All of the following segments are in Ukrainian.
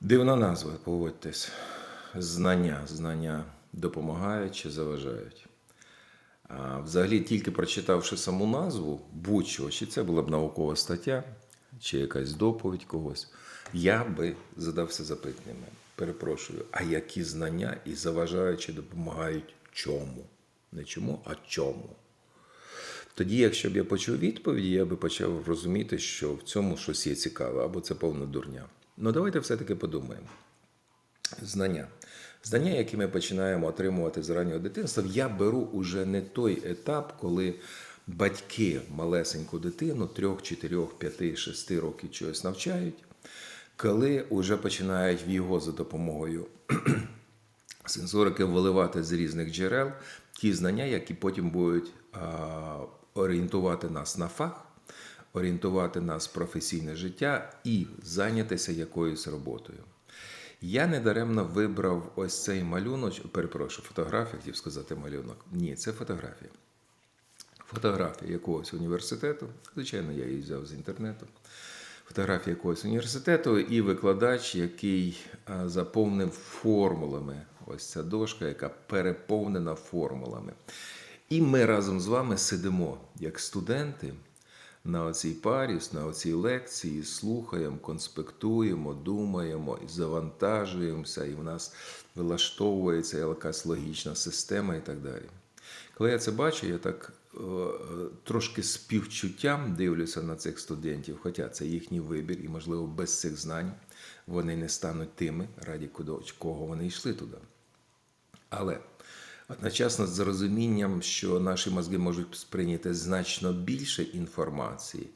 Дивна назва, погодьтесь. Знання. Знання допомагають чи заважають. А взагалі, тільки прочитавши саму назву, будь-що, чи це була б наукова стаття, чи якась доповідь когось, я би задався запитаннями. Перепрошую, а які знання і заважають чи допомагають чому? Не чому, а чому? Тоді, якщо б я почув відповіді, я би почав розуміти, що в цьому щось є цікаве, або це повна дурня. Ну давайте все-таки подумаємо. Знання. Знання, які ми починаємо отримувати з раннього дитинства, я беру уже не той етап, коли батьки малесеньку дитину 3, 4, 5, 6 років чогось навчають, коли вже починають в його за допомогою сенсорики виливати з різних джерел ті знання, які потім будуть орієнтувати нас на фах, орієнтувати нас в професійне життя і зайнятися якоюсь роботою. Я недаремно вибрав ось цей малюнок, перепрошую, фотографію, хотів сказати малюнок. Ні, це фотографія. Фотографія якогось університету. Звичайно, я її взяв з інтернету. Фотографія якогось університету і викладач, який заповнив формулами. Ось ця дошка, яка переповнена формулами. І ми разом з вами сидимо як студенти на оцій парі, на оцій лекції, слухаємо, конспектуємо, думаємо і завантажуємося, і в нас вилаштовується якась логічна система і так далі. Коли я це бачу, я так е, трошки співчуттям дивлюся на цих студентів, хоча це їхній вибір, і, можливо, без цих знань вони не стануть тими, раді кого вони йшли туди. Але одночасно з розумінням, що наші мозги можуть сприйняти значно більше інформації,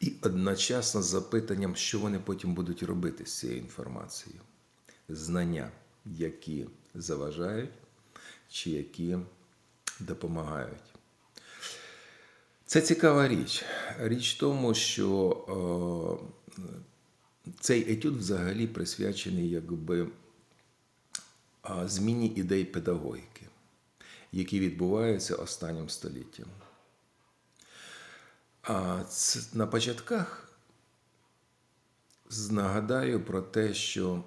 і одночасно з запитанням, що вони потім будуть робити з цією інформацією. Знання, які заважають, чи які допомагають. Це цікава річ. Річ в тому, що е, цей етюд взагалі присвячений якби зміні ідей педагогіки, які відбуваються останнім століттям. А на початках нагадаю про те, що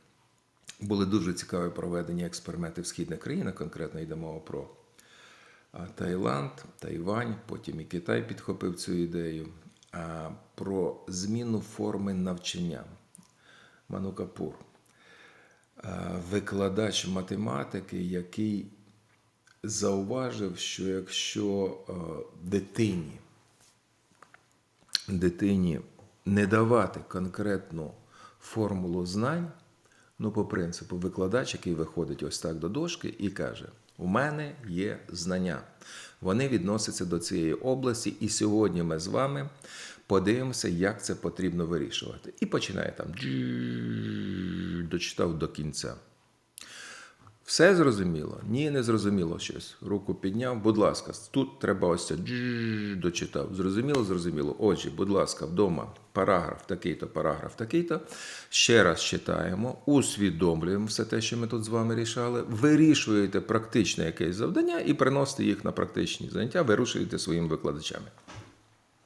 були дуже цікаві проведені експерименти в східних країнах, конкретно йде мова про Таїланд, Тайвань, потім і Китай підхопив цю ідею, про зміну форми навчання. Ману Капур е, викладач математики, який зауважив, що якщо е, дитині, дитині не давати конкретну формулу знань, ну, по принципу, викладач, який виходить ось так до дошки і каже: У мене є знання. Вони відносяться до цієї області, і сьогодні ми з вами подивимося, як це потрібно вирішувати. І починає там дочитав до кінця. Все зрозуміло? Ні, не зрозуміло щось. Руку підняв. Будь ласка, тут треба ось це дочитав. Зрозуміло, зрозуміло. Отже, будь ласка, вдома параграф такий-то, параграф такий-то. Ще раз читаємо, усвідомлюємо все те, що ми тут з вами рішали. Вирішуєте практичне якесь завдання і приносите їх на практичні заняття, вирушуєте своїми викладачами.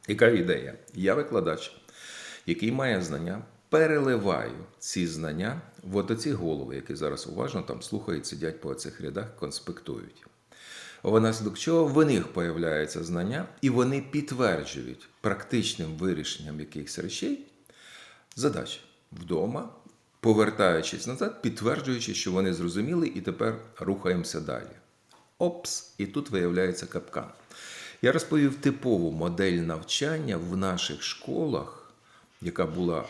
Яка ідея? Я викладач, який має знання, переливаю ці знання в отоці голови, які зараз уважно там слухають, сидять по цих рядах, конспектують. Внаслідок чого в них появляються знання, і вони підтверджують практичним вирішенням якихось речей задач вдома, повертаючись назад, підтверджуючи, що вони зрозуміли, і тепер рухаємося далі. Опс, і тут виявляється капкан. Я розповів типову модель навчання в наших школах, яка була.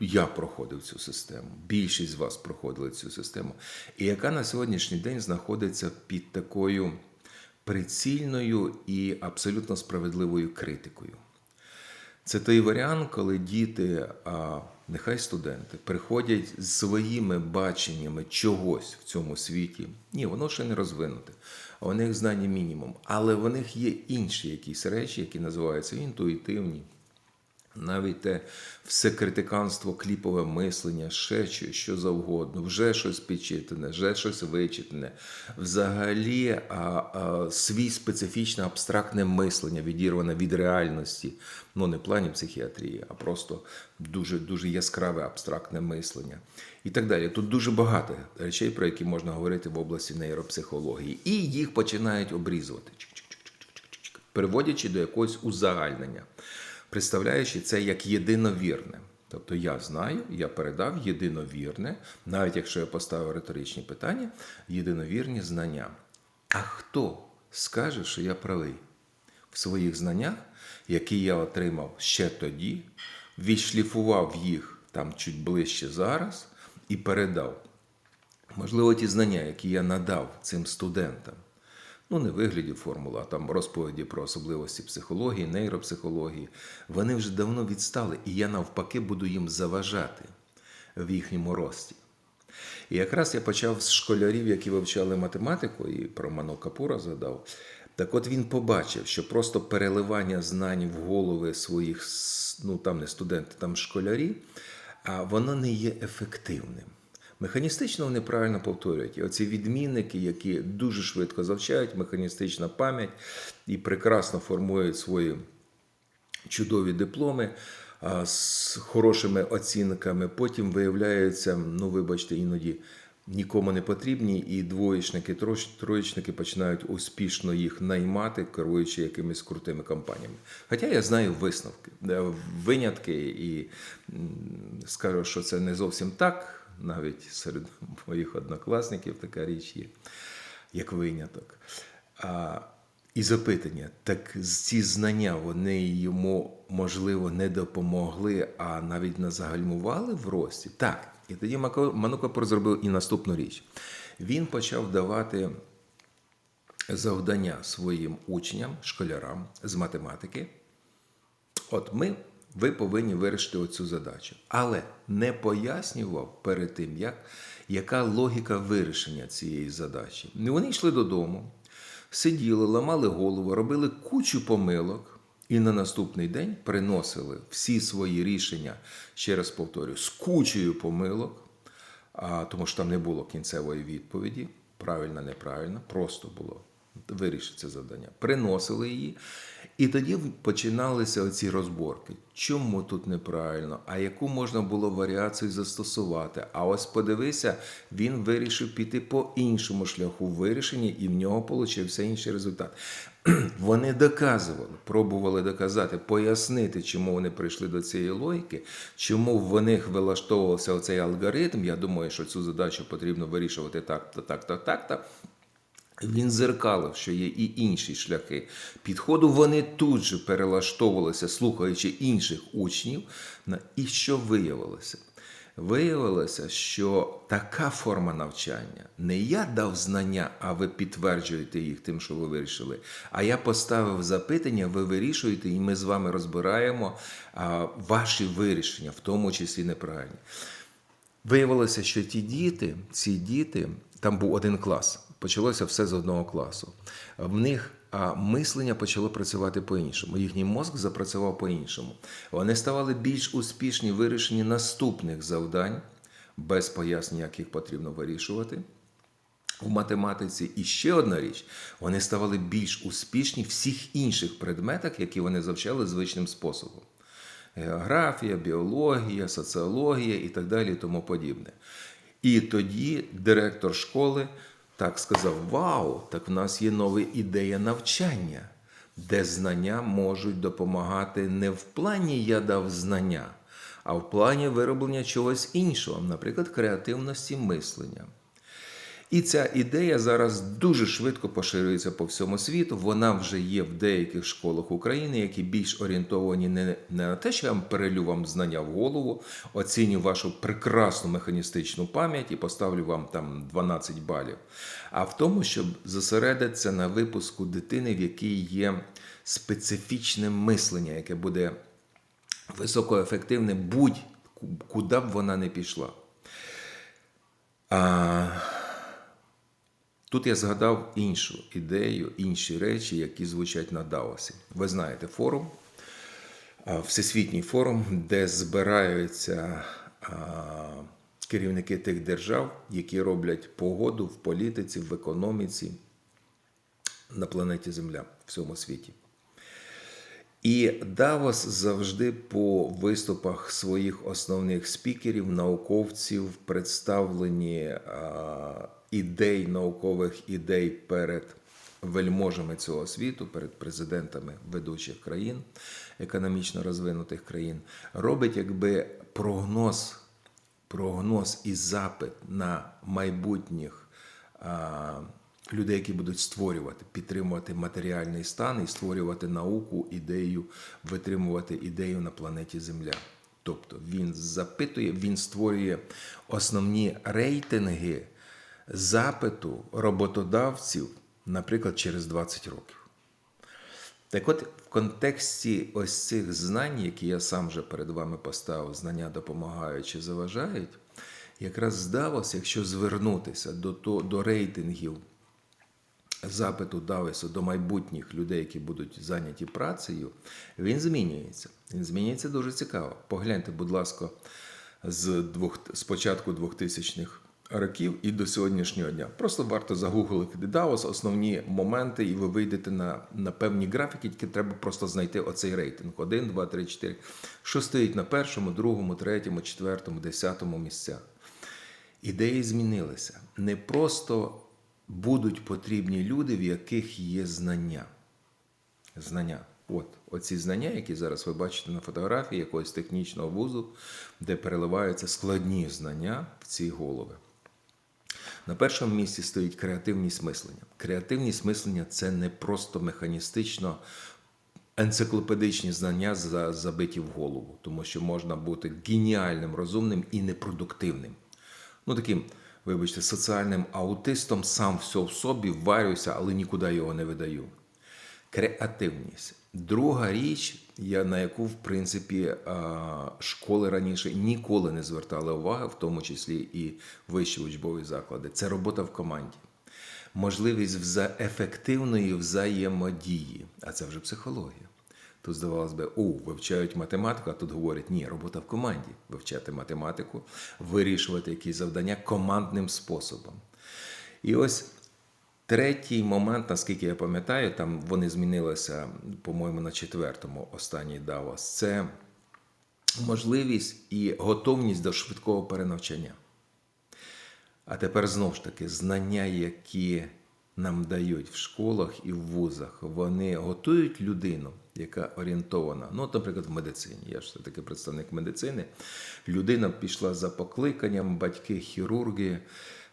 Я проходив цю систему, більшість з вас проходили цю систему, і яка на сьогоднішній день знаходиться під такою прицільною і абсолютно справедливою критикою. Це той варіант, коли діти, а нехай студенти, приходять з своїми баченнями чогось в цьому світі. Ні, воно ще не розвинуте. а У них знання мінімум. Але в них є інші якісь речі, які називаються інтуїтивні, навіть те все критиканство, кліпове мислення, ще що, що завгодно, вже щось підчитане, вже щось вичитане. Взагалі а, а, свій специфічне абстрактне мислення, відірване від реальності, ну не в плані психіатрії, а просто дуже дуже яскраве абстрактне мислення. І так далі. Тут дуже багато речей, про які можна говорити в області нейропсихології. І їх починають обрізувати, переводячи до якогось узагальнення представляючи це як єдиновірне. Тобто я знаю, я передав єдиновірне, навіть якщо я поставив риторичні питання, єдиновірні знання. А хто скаже, що я правий в своїх знаннях, які я отримав ще тоді, відшліфував їх там чуть ближче зараз і передав? Можливо, ті знання, які я надав цим студентам, ну не вигляді формули, а там розповіді про особливості психології, нейропсихології, вони вже давно відстали, і я навпаки буду їм заважати в їхньому рості. І якраз я почав з школярів, які вивчали математику, і про Мано Капура згадав. Так от він побачив, що просто переливання знань в голови своїх, ну там не студенти, там школярі, а воно не є ефективним. Механістично вони правильно повторюють. І оці відмінники, які дуже швидко завчають, механістична пам'ять і прекрасно формують свої чудові дипломи з хорошими оцінками, потім виявляються, ну вибачте, іноді нікому не потрібні, і двоєчники, троєчники починають успішно їх наймати, керуючи якимись крутими компаніями. Хоча я знаю висновки, е, винятки, і скажу, що це не зовсім так. Навіть серед моїх однокласників така річ є, як виняток. А, і запитання, так ці знання вони йому, можливо, не допомогли, а навіть не загальмували в рості? Так. І тоді Манукапур зробив і наступну річ. Він почав давати завдання своїм учням, школярам з математики. От ми, ви повинні вирішити оцю задачу. Але не пояснював перед тим, як, яка логіка вирішення цієї задачі. Вони йшли додому, сиділи, ламали голову, робили кучу помилок. І на наступний день приносили всі свої рішення, ще раз повторюю, з кучею помилок, а, тому що там не було кінцевої відповіді, правильно, неправильно, просто було вирішити це завдання. Приносили її, і тоді починалися оці розборки. Чому тут неправильно, а яку можна було варіацію застосувати? А ось подивися, він вирішив піти по іншому шляху вирішення, і в нього получився інший результат. Вони доказували, пробували доказати, пояснити, чому вони прийшли до цієї логіки, чому в них вилаштовувався оцей алгоритм. Я думаю, що цю задачу потрібно вирішувати так-то, так-то, так-то. Він зеркалив, що є і інші шляхи підходу. Вони тут же перелаштовувалися, слухаючи інших учнів. І що виявилося? Виявилося, що така форма навчання не я дав знання, а ви підтверджуєте їх тим, що ви вирішили. А я поставив запитання, ви вирішуєте, і ми з вами розбираємо а, ваші вирішення, в тому числі неправильні. Виявилося, що ті діти, ці діти, там був один клас, почалося все з одного класу. В них мислення почало працювати по-іншому. Їхній мозк запрацював по-іншому. Вони ставали більш успішні в вирішенні наступних завдань, без пояснень, як їх потрібно вирішувати. В математиці і ще одна річ, вони ставали більш успішні в всіх інших предметах, які вони завчали звичним способом географія, біологія, соціологія і так далі, і тому подібне. І тоді директор школи так сказав: Вау, так в нас є нова ідея навчання, де знання можуть допомагати не в плані я дав знання, а в плані вироблення чогось іншого, наприклад, креативності мислення. І ця ідея зараз дуже швидко поширюється по всьому світу. Вона вже є в деяких школах України, які більш орієнтовані не, на те, що я перелю вам знання в голову, оціню вашу прекрасну механістичну пам'ять і поставлю вам там 12 балів, а в тому, щоб зосередитися на випуску дитини, в якій є специфічне мислення, яке буде високоефективне будь-куди б вона не пішла. А... Тут я згадав іншу ідею, інші речі, які звучать на Даосі. Ви знаєте форум Всесвітній форум, де збираються керівники тих держав, які роблять погоду в політиці, в економіці на планеті Земля в всьому світі. І Давос завжди по виступах своїх основних спікерів, науковців, представлені ідей, наукових ідей перед вельможами цього світу, перед президентами ведучих країн, економічно розвинутих країн, робить якби прогноз, прогноз і запит на майбутніх. Людей, які будуть створювати, підтримувати матеріальний стан і створювати науку, ідею, витримувати ідею на планеті Земля. Тобто він запитує, він створює основні рейтинги запиту роботодавців, наприклад, через 20 років. Так от, в контексті ось цих знань, які я сам вже перед вами поставив, знання допомагають чи заважають, якраз здалося, якщо звернутися до, то- до рейтингів запиту Давису до майбутніх людей, які будуть зайняті працею, він змінюється. Він змінюється дуже цікаво. Погляньте, будь ласка, з, двох, з початку 2000-х років і до сьогоднішнього дня. Просто варто загуглити Давос, основні моменти, і ви вийдете на, на певні графіки, тільки треба просто знайти оцей рейтинг: 1, 2, 3, 4. Що стоїть на першому, другому, третьому, четвертому, десятому місцях. Ідеї змінилися. Не просто будуть потрібні люди, в яких є знання. Знання. От, оці знання, які зараз ви бачите на фотографії якогось технічного вузу, де переливаються складні знання в ці голови. На першому місці стоїть креативність мислення. Креативність мислення це не просто механістично енциклопедичні знання забиті в голову, тому що можна бути геніальним, розумним і непродуктивним. Ну, таким, вибачте, соціальним аутистом сам все в собі варюся, але нікуди його не видаю. Креативність. Друга річ, я, на яку, в принципі, школи раніше ніколи не звертали уваги, в тому числі і вищі учбові заклади, це робота в команді. Можливість ефективної взаємодії, а це вже психологія. Тут здавалось би, о, вивчають математику, а тут говорять, ні, робота в команді. Вивчати математику, вирішувати якісь завдання командним способом. І ось третій момент, наскільки я пам'ятаю, там вони змінилися, по-моєму, на четвертому останній Давос. Це можливість і готовність до швидкого перенавчання. А тепер знову ж таки, знання, які нам дають в школах і в вузах, вони готують людину, яка орієнтована. Ну, наприклад, в медицині. Я ж все-таки представник медицини. Людина пішла за покликанням, батьки хірурги.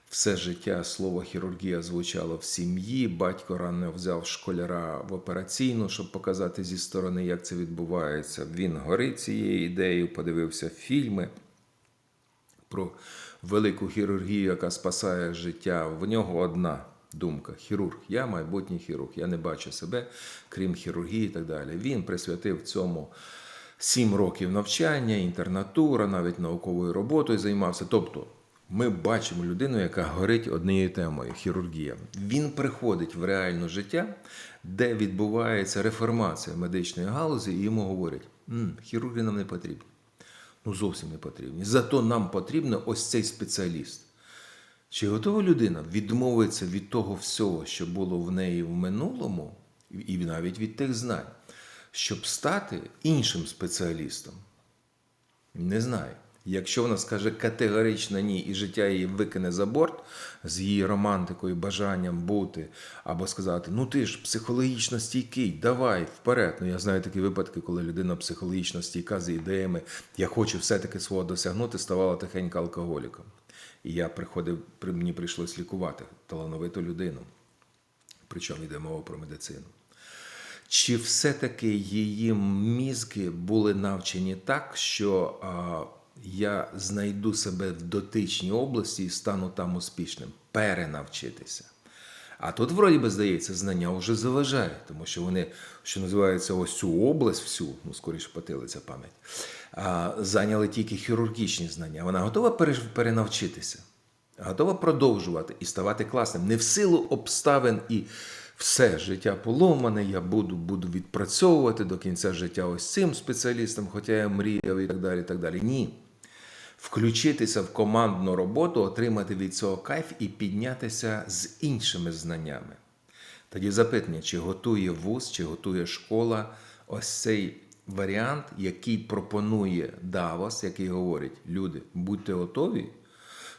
Все життя слово хірургія звучало в сім'ї. Батько рано взяв школяра в операційну, щоб показати зі сторони, як це відбувається. Він горить цією ідеєю, подивився фільми про велику хірургію, яка спасає життя. В нього одна думка: хірург. Я майбутній хірург. Я не бачу себе, крім хірургії і так далі. Він присвятив цьому сім років навчання, інтернатура, навіть науковою роботою займався. Тобто. Ми бачимо людину, яка горить однією темою хірургія. Він приходить в реальне життя, де відбувається реформація медичної галузі, і йому говорять: «М, хірурги нам не потрібні. Ну, зовсім не потрібні. Зато нам потрібен ось цей спеціаліст. Чи готова людина відмовитися від того всього, що було в неї в минулому, і навіть від тих знань, щоб стати іншим спеціалістом? Не знаю. Якщо вона скаже категорично ні, і життя її викине за борт з її романтикою, бажанням бути, або сказати: ну ти ж психологічно стійкий, давай вперед. Ну я знаю такі випадки, коли людина психологічно стійка з ідеями, я хочу все-таки свого досягнути, ставала тихенько алкоголіком. І я приходив, мені прийшлось лікувати талановиту людину. Причому йде мова про медицину. Чи все-таки її мізки були навчені так, що я знайду себе в дотичній області і стану там успішним? Перенавчитися. А тут, вроді би, здається, знання вже заважає, тому що вони, що називається, ось цю область, всю, ну скоріше потилиця пам'ять, а, зайняли тільки хірургічні знання. Вона готова перенавчитися, готова продовжувати і ставати класним. Не в силу обставин і все життя поломане, я буду, буду відпрацьовувати до кінця життя ось цим спеціалістом, хоча я мріяв і так далі. І так далі. Ні. Включитися в командну роботу, отримати від цього кайф і піднятися з іншими знаннями. Тоді запитання, чи готує вуз, чи готує школа ось цей варіант, який пропонує Давос, який говорить: люди, будьте готові,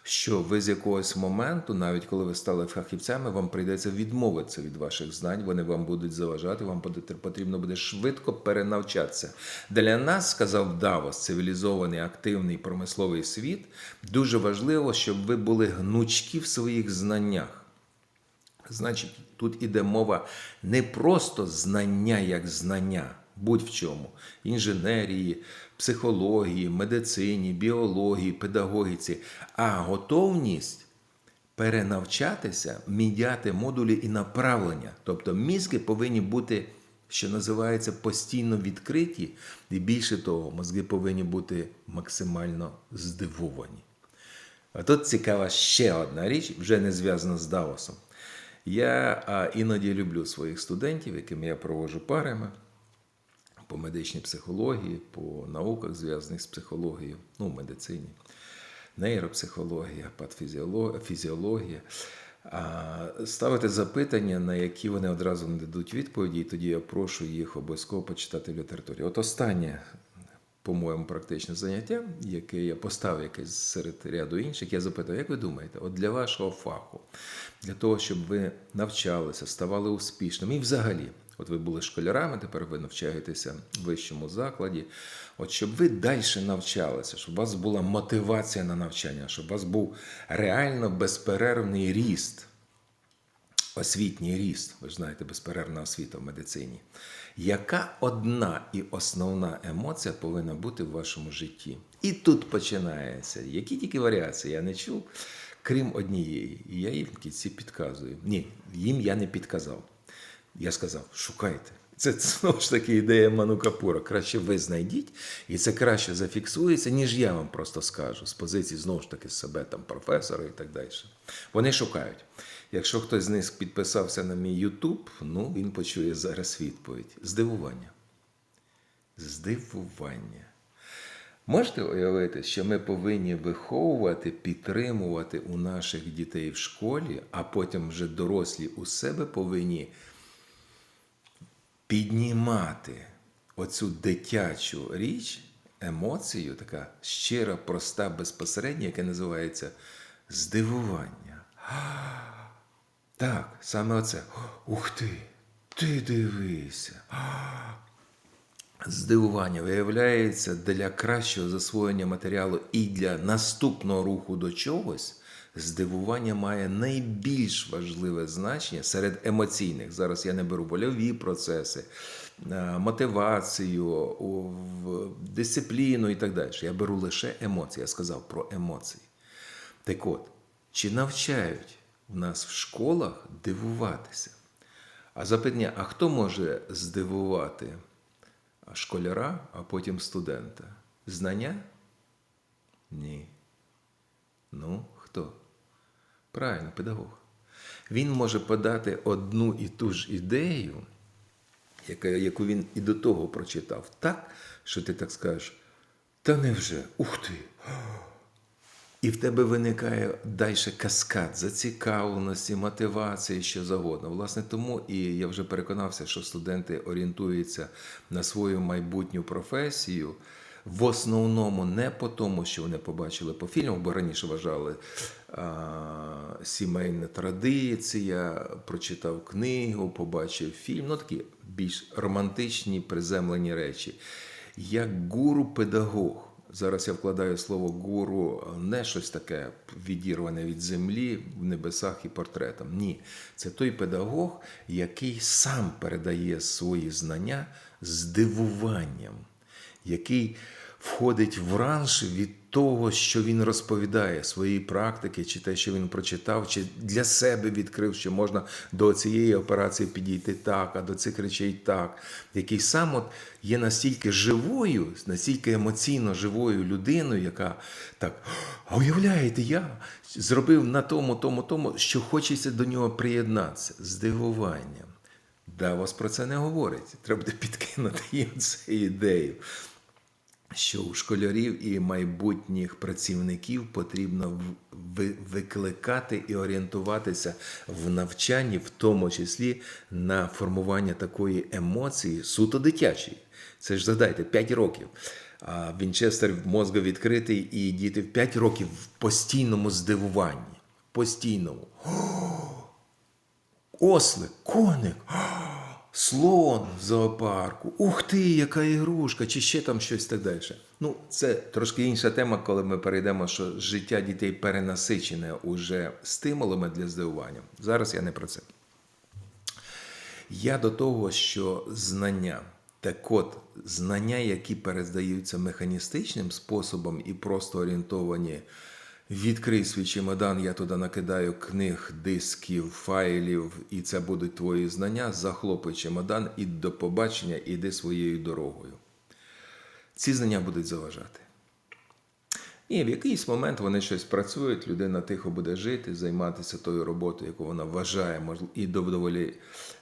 що ви з якогось моменту, навіть коли ви стали фахівцями, вам прийдеться відмовитися від ваших знань, вони вам будуть заважати, вам потрібно буде швидко перенавчатися. Для нас, сказав Давос, цивілізований, активний промисловий світ, дуже важливо, щоб ви були гнучкі в своїх знаннях. Значить, тут іде мова не просто знання як знання, будь в чому, інженерії, психології, медицині, біології, педагогіці, а готовність перенавчатися, міняти модулі і направлення. Тобто мізки повинні бути, що називається, постійно відкриті, і більше того, мозги повинні бути максимально здивовані. А тут цікава ще одна річ, вже не зв'язана з Давосом. Я іноді люблю своїх студентів, якими я проводжу парами по медичній психології, по науках, зв'язаних з психологією, ну, медицині, нейропсихологія, патофізіоло- фізіологія. А, Ставити запитання, на які вони одразу не дадуть відповіді, і тоді я прошу їх обов'язково почитати в літературі. От останнє по-моєму, практичне заняття, яке я поставив якесь серед ряду інших, я запитав, як ви думаєте, от для вашого фаху, для того, щоб ви навчалися, ставали успішними, і взагалі, от ви були школярами, тепер ви навчаєтеся в вищому закладі, от щоб ви далі навчалися, щоб у вас була мотивація на навчання, щоб у вас був реально безперервний ріст освітній ріст, ви ж знаєте, безперервна освіта в медицині. Яка одна і основна емоція повинна бути в вашому житті? І тут починається. Які тільки варіації я не чув, крім однієї. І я їм в кінці підказую. Ні, їм я не підказав. Я сказав: шукайте. Це знову ж таки ідея Манукапура. Краще ви знайдіть, і це краще зафіксується, ніж я вам просто скажу з позиції знову ж таки себе, там професора і так далі. Вони шукають. Якщо хтось з них підписався на мій Ютуб, ну він почує зараз відповідь. Здивування. Здивування. Можете уявити, що ми повинні виховувати, підтримувати у наших дітей в школі, а потім вже дорослі у себе повинні піднімати оцю дитячу річ, емоцію, така щира, проста, безпосередня, яка називається здивування. Так, саме оце. Ух ти! Ти дивися. Здивування виявляється для кращого засвоєння матеріалу і для наступного руху до чогось. Здивування має найбільш важливе значення серед емоційних. Зараз я не беру вольові процеси, е, мотивацію, дисципліну і так далі. Я беру лише емоції. Я сказав про емоції. Так от, чи навчають в нас в школах дивуватися? А запитання, а хто може здивувати школяра, а потім студента? Знання? Ні. Ну, хто? Правильно, педагог. Він може подати одну і ту ж ідею, яку він і до того прочитав, так, що ти так скажеш, та невже, ух ти! І в тебе виникає далі каскад зацікавленості, мотивації, що завгодно. Власне, тому і я вже переконався, що студенти орієнтуються на свою майбутню професію. В основному не по тому, що вони побачили по фільму, бо раніше вважали а, сімейна традиція, прочитав книгу, побачив фільм. Ну такі більш романтичні, приземлені речі. Як гуру-педагог. Зараз я вкладаю слово гуру не щось таке відірване від землі в небесах і портретом. Ні, це той педагог, який сам передає свої знання з дивуванням, який входить в ранж від того, що він розповідає свої практики, чи те, що він прочитав, чи для себе відкрив, що можна до цієї операції підійти так, а до цих речей так, який сам от є настільки живою, настільки емоційно живою людиною, яка так, а уявляєте, я зробив на тому, тому, тому, що хочеться до нього приєднатися з дивуванням. Давос про це не говорить. Треба буде підкинути їм цю ідею що у школярів і майбутніх працівників потрібно викликати і орієнтуватися в навчанні, в тому числі на формування такої емоції суто дитячої. Це ж згадайте, 5 років. А Вінчестер мозга відкритий, і діти в 5 років в постійному здивуванні. Постійному. Ослик, коник, слон в зоопарку. Ух ти, яка ігрушка, чи ще там щось так далі. Ну, це трошки інша тема, коли ми перейдемо, що життя дітей перенасичене уже стимулами для здивування. Зараз я не про це. Я до того, що знання, так от, знання, які передаються механістичним способом і просто орієнтовані, відкрий свій чемодан, я туди накидаю книг, дисків, файлів, і це будуть твої знання, захлопуй чемодан і до побачення, іди своєю дорогою. Ці знання будуть заважати. І в якийсь момент вони щось працюють, людина тихо буде жити, займатися тою роботою, яку вона вважає, і доволі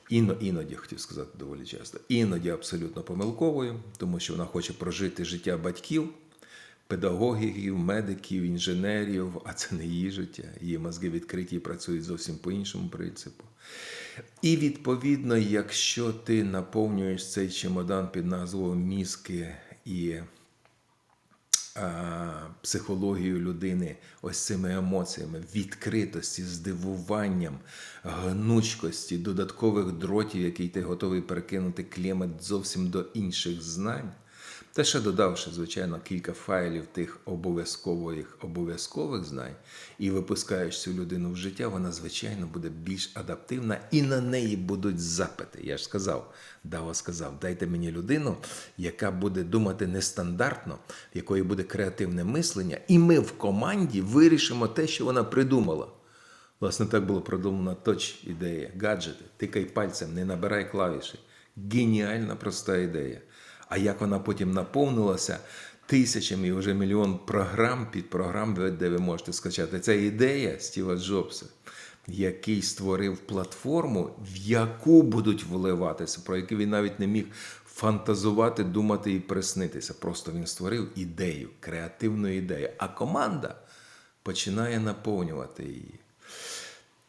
іно, іноді хотів сказати доволі часто, іноді абсолютно помилковою, тому що вона хоче прожити життя батьків, педагогів, медиків, інженерів, а це не її життя. Її мозги відкриті і працюють зовсім по іншому принципу. І відповідно, якщо ти наповнюєш цей чемодан під назвою мізки і а, психологію людини ось цими емоціями, відкритості, здивуванням, гнучкості, додаткових дротів, які ти готовий перекинути клімат зовсім до інших знань. Та ще додавши, звичайно, кілька файлів тих обов'язкових обов'язкових знань і випускаєш цю людину в життя, вона, звичайно, буде більш адаптивна і на неї будуть запити. Я ж сказав, Дао сказав, дайте мені людину, яка буде думати нестандартно, якої буде креативне мислення, і ми в команді вирішимо те, що вона придумала. Власне, так було продумано точ ідея, гаджети. Тикай пальцем, не набирай клавіші. Геніальна проста ідея. А як вона потім наповнилася тисячами і вже мільйон програм під програм, де ви можете скачати. Це ідея Стіва Джобса, який створив платформу, в яку будуть вливатися, про яку він навіть не міг фантазувати, думати і приснитися. Просто він створив ідею, креативну ідею. А команда починає наповнювати її.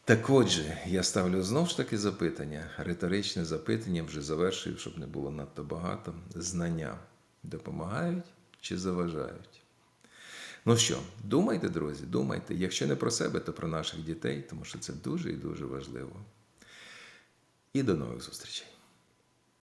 Так отже, я ставлю знову ж таки запитання, риторичне запитання, вже завершую, щоб не було надто багато. Знання допомагають чи заважають? Ну що, думайте, друзі, думайте. Якщо не про себе, то про наших дітей, тому що це дуже і дуже важливо. І до нових зустрічей.